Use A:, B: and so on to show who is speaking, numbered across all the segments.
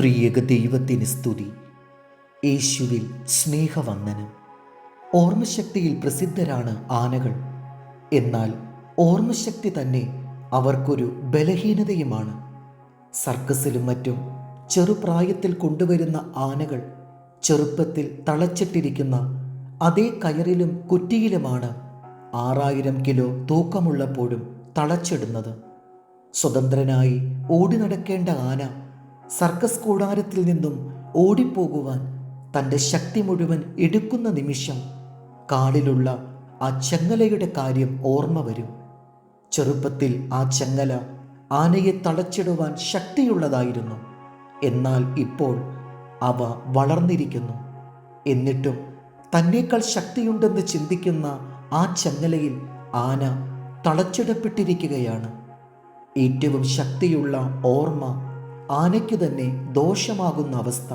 A: ത്രിയേക ദൈവത്തിന് സ്തുതി. യേശുവിൽ സ്നേഹവന്ദനം. ഓർമ്മശക്തിയിൽ പ്രസിദ്ധരാണ് ആനകൾ. എന്നാൽ ഓർമ്മശക്തി തന്നെ അവർക്കൊരു ബലഹീനതയുമാണ്. സർക്കസിലും മറ്റും ചെറുപ്രായത്തിൽ കൊണ്ടുവരുന്ന ആനകൾ ചെറുപ്പത്തിൽ തളച്ചിട്ടിരിക്കുന്ന അതേ കയറിലും കുറ്റിയിലുമാണ് ആറായിരം കിലോ തൂക്കമുള്ളപ്പോഴും തളച്ചിടുന്നത്. സ്വതന്ത്രനായി ഓടി നടക്കേണ്ട ആന സർക്കസ് കൂടാരത്തിൽ നിന്നും ഓടിപ്പോകുവാൻ തന്റെ ശക്തി മുഴുവൻ എടുക്കുന്ന നിമിഷം കാളിലുള്ള ആ ചങ്ങലയുടെ കാര്യം ഓർമ്മ വരും. ചെറുപ്പത്തിൽ ആ ചങ്ങല ആനയെ തളച്ചിടുവാൻ ശക്തിയുള്ളതായിരുന്നു. എന്നാൽ ഇപ്പോൾ അവ വളർന്നിരിക്കുന്നു. എന്നിട്ടും തന്നേക്കാൾ ശക്തിയുണ്ടെന്ന് ചിന്തിക്കുന്ന ആ ചങ്ങലയിൽ ആന തളച്ചിടപ്പെട്ടിരിക്കുകയാണ്. ഏറ്റവും ശക്തിയുള്ള ഓർമ്മ ആനയ്ക്കു തന്നെ ദോഷമാകുന്ന അവസ്ഥ.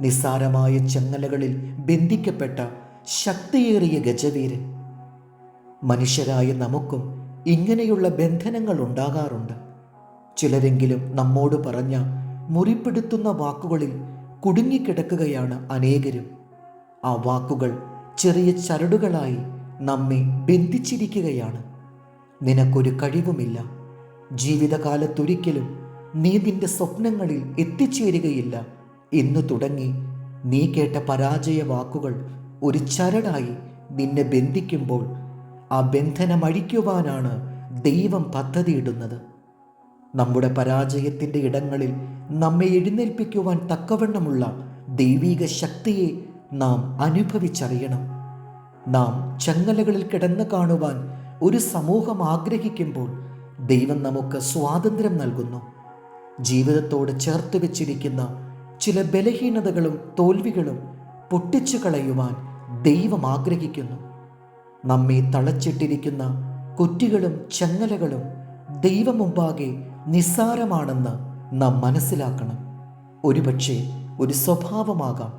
A: നിസ്സാരമായ ചങ്ങലകളിൽ ബന്ധിക്കപ്പെട്ട ശക്തിയേറിയ ഗജവീരൻ. മനുഷ്യരായ നമുക്കും ഇങ്ങനെയുള്ള ബന്ധനങ്ങൾ ഉണ്ടാകാറുണ്ട്. ചിലരെങ്കിലും നമ്മോട് പറഞ്ഞ മുറിപ്പെടുത്തുന്ന വാക്കുകളിൽ കുടുങ്ങിക്കിടക്കുകയാണ് അനേകരും. ആ വാക്കുകൾ ചെറിയ ചരടുകളായി നമ്മെ ബന്ധിച്ചിരിക്കുകയാണ്. നിനക്കൊരു കഴിവുമില്ല. ജീവിതകാലത്തൊരിക്കലും നീ നിന്റെ സ്വപ്നങ്ങളിൽ എത്തിച്ചേരുകയില്ല. എന്ന് തുടങ്ങി നീ കേട്ട പരാജയ വാക്കുകൾ ഒരു ചരടായി നിന്നെ ബന്ധിക്കുമ്പോൾ ആ ബന്ധനം അഴിക്കുവാനാണ് ദൈവം പദ്ധതിയിടുന്നത്. നമ്മുടെ പരാജയത്തിന്റെ ഇടങ്ങളിൽ നമ്മെ എഴുന്നേൽപ്പിക്കുവാൻ തക്കവണ്ണമുള്ള ദൈവീക ശക്തിയെ നാം അനുഭവിച്ചറിയണം. നാം ചങ്ങലകളിൽ കിടന്നു കാണുവാൻ ഒരു സമൂഹം ആഗ്രഹിക്കുമ്പോൾ ദൈവം നമുക്ക് സ്വാതന്ത്ര്യം നൽകുന്നു. ജീവിതത്തോട് ചേർത്ത് വെച്ചിരിക്കുന്ന ചില ബലഹീനതകളും തോൽവികളും പൊട്ടിച്ചു കളയുവാൻ ദൈവം ആഗ്രഹിക്കുന്നു. നമ്മെ തളച്ചിട്ടിരിക്കുന്ന കുറ്റികളും ചങ്ങലകളും ദൈവം മുമ്പാകെ നിസ്സാരമാണെന്ന് നാം മനസ്സിലാക്കണം. ഒരുപക്ഷെ ഒരു സ്വഭാവമാകാം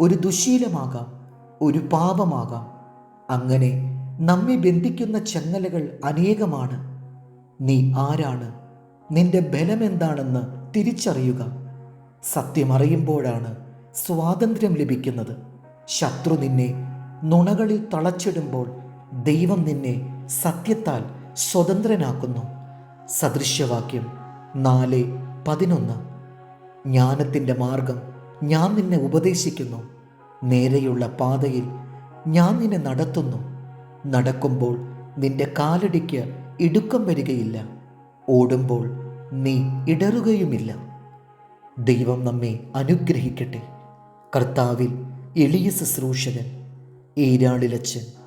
A: ഒരു ദുശീലമാകാം ഒരു പാപമാകാം. അങ്ങനെ നമ്മെ ബന്ധിക്കുന്ന ചങ്ങലകൾ അനേകമാണ്. നീ ആരാണ്? നിന്റെ ബലം എന്താണെന്ന് തിരിച്ചറിയുക. സത്യമറിയുമ്പോഴാണ് സ്വാതന്ത്ര്യം ലഭിക്കുന്നത്. ശത്രു നിന്നെ നുണകളിൽ തളച്ചിടുമ്പോൾ ദൈവം നിന്നെ സത്യത്താൽ സ്വതന്ത്രനാക്കുന്നു. സദൃശ്യവാക്യം നാല് പതിനൊന്ന്. ജ്ഞാനത്തിന്റെ മാർഗം ഞാൻ നിന്നെ ഉപദേശിക്കുന്നു. നേരെയുള്ള പാതയിൽ ഞാൻ നിന്നെ നടത്തുന്നു. നടക്കുമ്പോൾ നിന്റെ കാലടിക്ക് ഇടുക്കം വരികയില്ല. ഓടുമ്പോൾ നീ ഇടറുകയുമില്ല. ദൈവം നമ്മെ അനുഗ്രഹിക്കട്ടെ. കർത്താവിൽ എളിയ ശുശ്രൂഷകൻ ഏരാളിലച്ചൻ